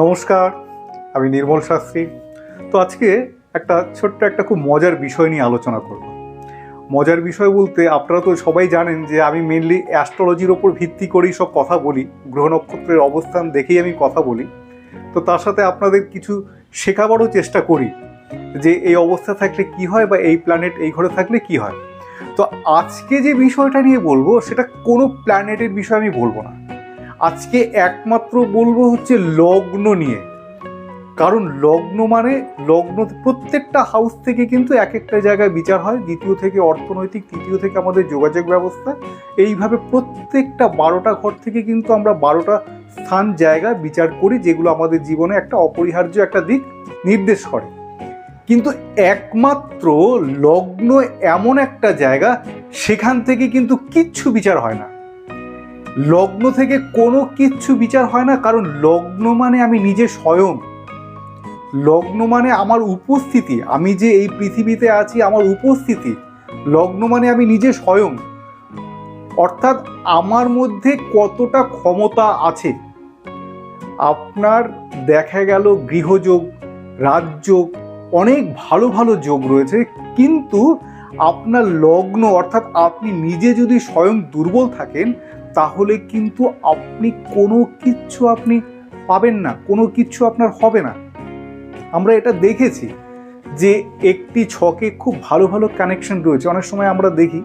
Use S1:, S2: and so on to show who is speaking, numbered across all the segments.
S1: নমস্কার, আমি নির্মল শাস্ত্রী। তো আজকে একটা ছোট্ট একটা খুব মজার বিষয় নিয়ে আলোচনা করব। মজার বিষয় বলতে আপনারা তো সবাই জানেন যে আমি মেনলি অ্যাস্ট্রোলজির ওপর ভিত্তি করেই সব কথা বলি, গ্রহ নক্ষত্রের অবস্থান দেখেই আমি কথা বলি। তো তার সাথে আপনাদের কিছু শেখাবারও চেষ্টা করি যে এই অবস্থা থাকলে কি হয় বা এই প্ল্যানেট এই ঘরে থাকলে কি হয়। তো আজকে যে বিষয়টা নিয়ে বলব, সেটা কোনো প্ল্যানেটের বিষয় আমি বলব না। আজকে একমাত্র বলব হচ্ছে লগ্ন নিয়ে। কারণ লগ্ন মানে লগ্ন প্রত্যেকটা হাউস থেকে কিন্তু এক একটা জায়গায় বিচার হয়, দ্বিতীয় থেকে অর্থনৈতিক, তৃতীয় থেকে আমাদের যোগাযোগ ব্যবস্থা। এইভাবে প্রত্যেকটা বারোটা ঘর থেকে কিন্তু আমরা বারোটা স্থান, জায়গা বিচার করি, যেগুলো আমাদের জীবনে একটা অপরিহার্য একটা দিক নির্দেশ করে। কিন্তু একমাত্র লগ্ন এমন একটা জায়গা, সেখান থেকে কিন্তু কিচ্ছু বিচার হয় না। লগ্ন থেকে কোনো কিচ্ছু বিচার হয় না, কারণ লগ্ন মানে আমি নিজে স্বয়ং। লগ্ন মানে আমার উপস্থিতি, আমি যে এই পৃথিবীতে আছি, আমার উপস্থিতি। লগ্ন মানে আমি নিজে স্বয়ং। অর্থাৎ আমার মধ্যে কতটা ক্ষমতা আছে? আপনার দেখা গেল গৃহযোগ, রাজযোগ, অনেক ভালো ভালো যোগ রয়েছে, কিন্তু আপনার লগ্ন, অর্থাৎ আপনি নিজে যদি স্বয়ং দুর্বল থাকেন তাহলে কিন্তু আপনি কোনো কিচ্ছু আপনি পাবেন না, কোনো কিচ্ছু আপনার হবে না। আমরা এটা দেখেছি যে একটি ছকে খুব ভালো ভালো কানেকশন রয়েছে। অনেক সময় আমরা দেখি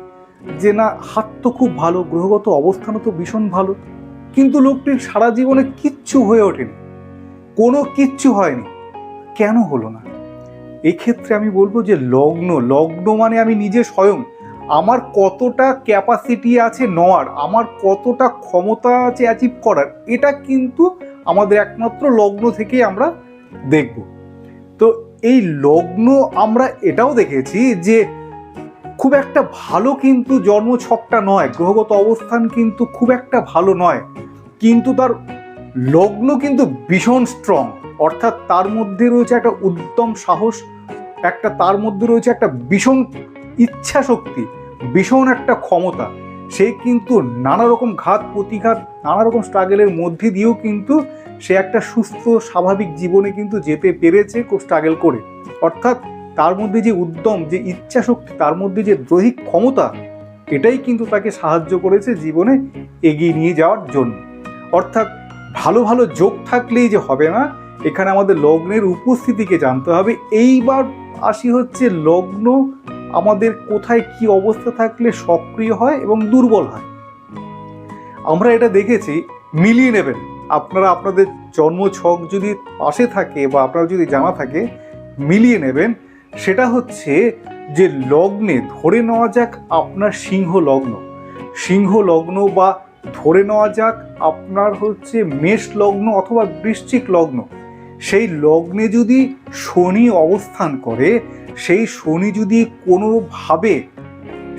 S1: যে না, হাত তো খুব ভালো, গ্রহগত অবস্থানও তো ভীষণ ভালো, কিন্তু লোকটির সারা জীবনে কিচ্ছু হয়ে ওঠেনি, কোনো কিচ্ছু হয়নি। কেন হলো না? এক্ষেত্রে আমি বলব যে লগ্ন লগ্ন মানে আমি নিজে স্বয়ং। আমার কতটা ক্যাপাসিটি আছে নেওয়ার, আমার কতটা ক্ষমতা আছে অ্যাচিভ করার, এটা কিন্তু আমাদের একমাত্র লগ্ন থেকেই আমরা দেখব। তো এই লগ্ন আমরা এটাও দেখেছি যে খুব একটা ভালো কিন্তু জন্মছকটা নয়, গ্রহগত অবস্থান কিন্তু খুব একটা ভালো নয়, কিন্তু তার লগ্ন কিন্তু ভীষণ স্ট্রং অর্থাৎ তার মধ্যে রয়েছে একটা উদ্যম সাহস, একটা তার মধ্যে রয়েছে একটা ভীষণ ইচ্ছা শক্তি ভীষণ একটা ক্ষমতা, সে কিন্তু নানা রকম ঘাত প্রতিঘাত নানা রকম স্ট্রাগলের মধ্যে দিয়েও কিন্তু সে একটা সুস্থ, স্বাভাবিক জীবনে কিন্তু যেতে পেরেছে খুব স্ট্রাগল করে। অর্থাৎ তার মধ্যে যে উদ্যম, যে ইচ্ছা শক্তি তার মধ্যে যে দৈহিক ক্ষমতা, এটাই কিন্তু তাকে সাহায্য করেছে জীবনে এগিয়ে নিয়ে যাওয়ার জন্য। অর্থাৎ ভালো ভালো যোগ থাকলেই যে হবে না, এখানে আমাদের লগ্নের উপস্থিতিকে জানতে হবে। এইবার আসি হচ্ছে লগ্ন আমাদের কোথায় কি অবস্থা থাকলে সক্রিয় হয় এবং দুর্বল হয়। আমরা এটা দেখেছি, মিলিয়ে নেবেন। আপনারা আপনাদের জন্ম ছক যদি পাশে থাকে বা আপনার যদি জানা থাকে, মিলিয়ে নেবেন। সেটা হচ্ছে যে লগ্নে ধরে নেওয়া যাক আপনার সিংহ লগ্ন। সিংহ লগ্ন বা ধরে নেওয়া যাক আপনার হচ্ছে মেষ লগ্ন অথবা বৃশ্চিক লগ্ন। সেই লগ্নে যদি শনি অবস্থান করে সেই শনি যদি কোনোভাবে,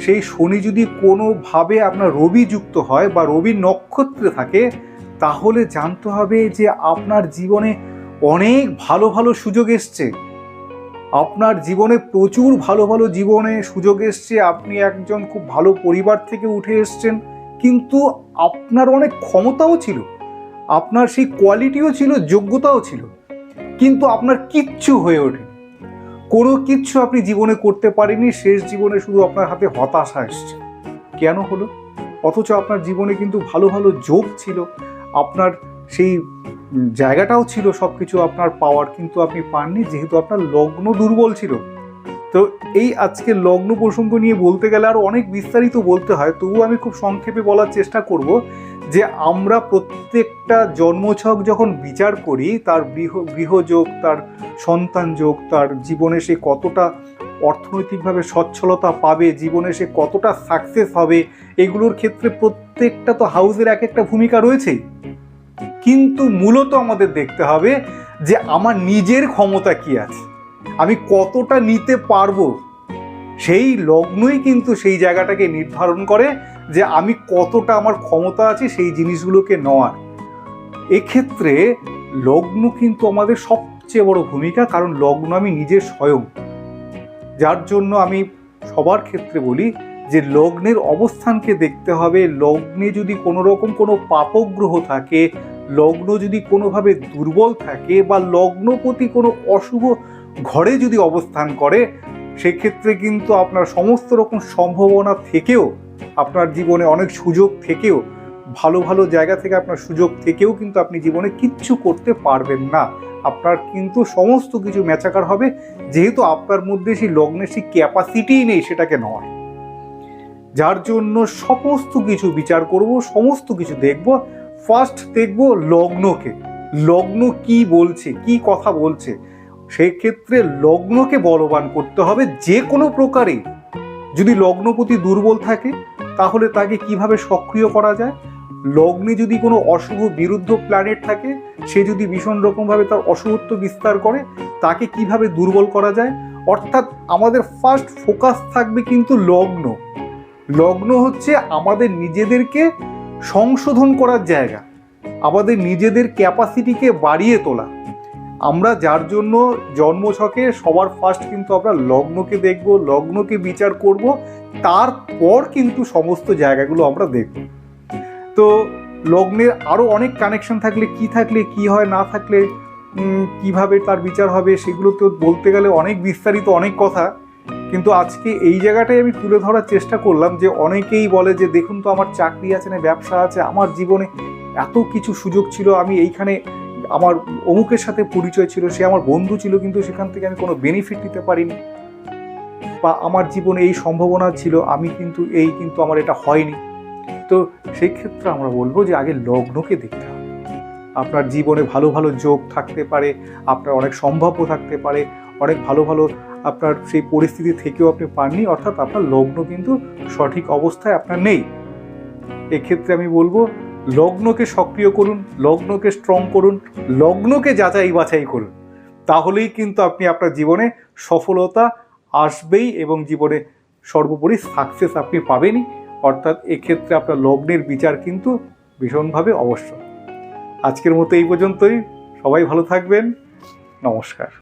S1: সেই শনি যদি কোনোভাবে আপনার রবি যুক্ত হয় বা রবি নক্ষত্রে থাকে, তাহলে জানতে হবে যে আপনার জীবনে অনেক ভালো ভালো সুযোগ এসছে। আপনার জীবনে প্রচুর ভালো ভালো জীবনে সুযোগ এসছে। আপনি একজন খুব ভালো পরিবার থেকে উঠে এসছেন, কিন্তু আপনার অনেক ক্ষমতাও ছিল। আপনার সেই কোয়ালিটিও ছিল, যোগ্যতাও ছিল। কিন্তু আপনার কিচ্ছু হয়ে ওঠে কোনো কিচ্ছু আপনি জীবনে করতে পারেনি শেষ জীবনে শুধু আপনার হাতে হতাশা এসছে। কেন হলো? অথচ আপনার জীবনে কিন্তু ভালো ভালো যোগ ছিল, আপনার সেই জায়গাটাও ছিল সব কিছু আপনার পাওয়ার কিন্তু আপনি পাননি, যেহেতু আপনার লগ্ন দুর্বল ছিল। তো এই আজকে লগ্ন প্রসঙ্গ নিয়ে বলতে গেলে আরও অনেক বিস্তারিত বলতে হয়, তবুও আমি খুব সংক্ষেপে বলার চেষ্টা করব যে আমরা প্রত্যেকটা জন্মছক যখন বিচার করি, তার গৃহ গৃহযোগ, তার সন্তান যোগ, তার জীবনে সে কতটা অর্থনৈতিকভাবে সচ্ছলতা পাবে, জীবনে সে কতটা সাকসেস হবে, এগুলোর ক্ষেত্রে প্রত্যেকটা তো হাউসের এক একটা ভূমিকা রয়েছেই কিন্তু মূলত আমাদের দেখতে হবে যে আমার নিজের ক্ষমতা কি আছে, আমি কতটা নিতে পারব? সেই লগ্নই কিন্তু সেই জায়গাটাকে নির্ধারণ করে যে আমি কতটা আমার ক্ষমতা আছে সেই জিনিসগুলোকে নেওয়ার। এক্ষেত্রে লগ্ন কিন্তু আমাদের সবচেয়ে বড় ভূমিকা, কারণ লগ্ন আমি নিজের স্বয়ং। যার জন্য আমি সবার ক্ষেত্রে বলি যে, লগ্নের অবস্থানকে দেখতে হবে। লগ্নে যদি কোনো রকম কোনো পাপগ্রহ থাকে, লগ্ন যদি কোনোভাবে দুর্বল থাকে বা লগ্নপতি কোনো অশুভ ঘরে যদি অবস্থান করে, সেক্ষেত্রে কিন্তু আপনার সমস্ত রকম সম্ভাবনা থেকেও, আপনার জীবনে অনেক সুযোগ থেকেও, ভালো ভালো জায়গা থেকে আপনার সুযোগ থেকেও কিন্তু আপনি জীবনে কিচ্ছু করতে পারবেন না। আপনার কিন্তু সমস্ত কিছু ম্যাচাকার হবে। যেহেতু আপনার মধ্যে সেই লগ্নের সেই ক্যাপাসিটিই নেই সেটাকে নয়। যার জন্য সমস্ত কিছু বিচার করব, সমস্ত কিছু দেখব। ফার্স্ট দেখব লগ্নকে। লগ্ন কি বলছে, কি কথা বলছে? সেই ক্ষেত্রে লগ্নকে বলবান করতে হবে যে কোনো প্রকারে। যদি লগ্নপতি দুর্বল থাকে, তাহলে তাকে কীভাবে সক্রিয় করা যায়? লগ্নে যদি কোনো অশুভ বিরুদ্ধ প্ল্যানেট থাকে সে যদি ভীষণ রকমভাবে তার অশুভত্ব বিস্তার করে, তাকে কীভাবে দুর্বল করা যায়? অর্থাৎ আমাদের ফার্স্ট ফোকাস থাকবে কিন্তু লগ্ন। লগ্ন হচ্ছে আমাদের নিজেদেরকে সংশোধন করার জায়গা। আমাদের নিজেদের ক্যাপাসিটিকে বাড়িয়ে তোলা। আমরা যার জন্য জন্মছকে সবার ফার্স্ট কিন্তু আমরা লগ্নকে দেখব, লগ্নকে বিচার করব, তারপর কিন্তু সমস্ত জায়গাগুলো আমরা দেখব। তো লগ্নের আরও অনেক কানেকশন থাকলে কি থাকলে, কি হয়, না থাকলে কীভাবে তার বিচার হবে, সেগুলো তো বলতে গেলে অনেক বিস্তারিত, অনেক কথা। কিন্তু আজকে এই জায়গাটাই আমি তুলে ধরার চেষ্টা করলাম যে অনেকেই বলে যে, দেখুন তো, আমার চাকরি আছে, না ব্যবসা আছে, আমার জীবনে এত কিছু সুযোগ ছিল, আমি এইখানে আমার অমুকের সাথে পরিচয় ছিল, সে আমার বন্ধু ছিল, কিন্তু সেখান থেকে আমি কোনো বেনিফিট নিতে পারিনি। বা, আমার জীবনে এই সম্ভাবনা ছিল, আমি কিন্তু এই, কিন্তু আমার এটা হয়নি। তো সেই ক্ষেত্রে আমরা বলব যে আগে লগ্নকে দেখতে হবে। আপনার জীবনে ভালো ভালো যোগ থাকতে পারে, আপনার অনেক সম্ভাব্য থাকতে পারে, অনেক ভালো ভালো আপনার সেই পরিস্থিতি থেকেও আপনি পাননি, অর্থাৎ আপনার লগ্ন কিন্তু সঠিক অবস্থায় আপনার নেই। এক্ষেত্রে আমি বলব, লগ্নকে সক্রিয় করুন, লগ্নকে স্ট্রং করুন, লগ্নকে যাচাই বাছাই করুন। তাহলেই কিন্তু আপনি আপনার জীবনে সফলতা আসবেই এবং জীবনে সর্বোপরি সাকসেস আপনি পাবেনই। অর্থাৎ এক্ষেত্রে আপনার লগ্নের বিচার কিন্তু ভীষণভাবে অবশ্য। আজকের মতো এই পর্যন্তই। সবাই ভালো থাকবেন। নমস্কার।